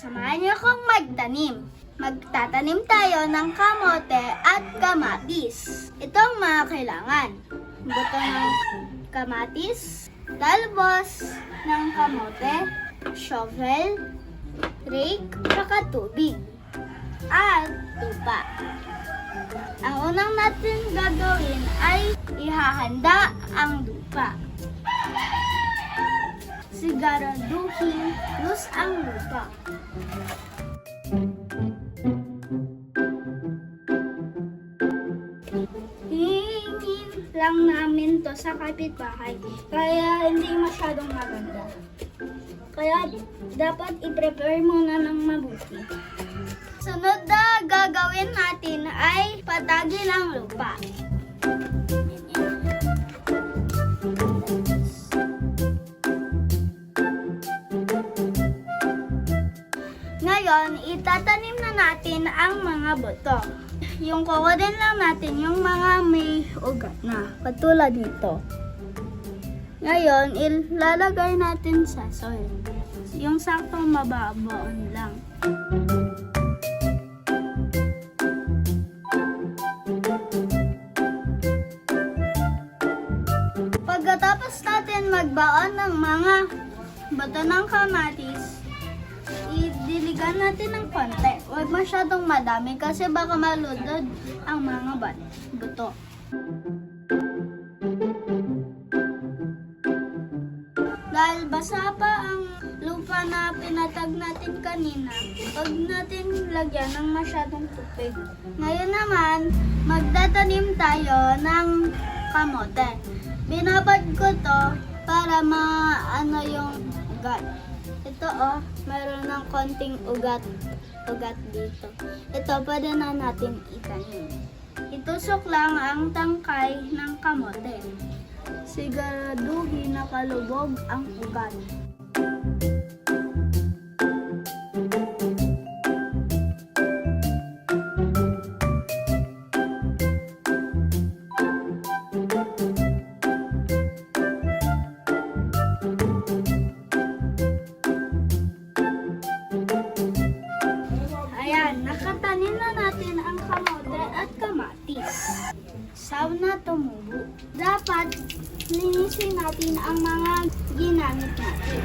Samahan niyo akong magtanim. Magtatanim tayo ng kamote at kamatis. Ito ang mga kailangan. Buto ng kamatis, talbos ng kamote, shovel, rake, saka tubig, at tupa. Ang unang natin gagawin ay ihahanda ang lupa. Siguraduhin lus ang lupa. Hihingin lang namin to sa kapitbahay, kaya hindi masyadong maganda. Kaya dapat i-prepare muna ng mabuti. Sunod na gagawin natin ay patagin ang lupa. Ngayon, itatanim na natin ang mga buto. Yung kukunin lang natin yung mga may ugat na, katulad nito. Ngayon, ilalagay natin sa soil. Yung saktong mababaon lang. Pagkatapos natin magbaon ng mga bato ng kamatis, idiligan natin ng konti. Huwag masyadong madami kasi baka maludod ang mga bat buto. Dahil basa pa ang lupa na pinatag natin kanina, huwag natin lagyan ng masyadong tubig. Ngayon naman, magtatanim tayo ng kamote. Binabad ko to para maano yung ugat. Ito oh, mayroon ng konting ugat ugat dito. Ito pwede na natin itanim. Itusok lang ang tangkay ng kamote. Siguraduhin nakalubog ang ugat. At kamatis. Sauna tumubo. Dapat linisin natin ang mga ginamit natin.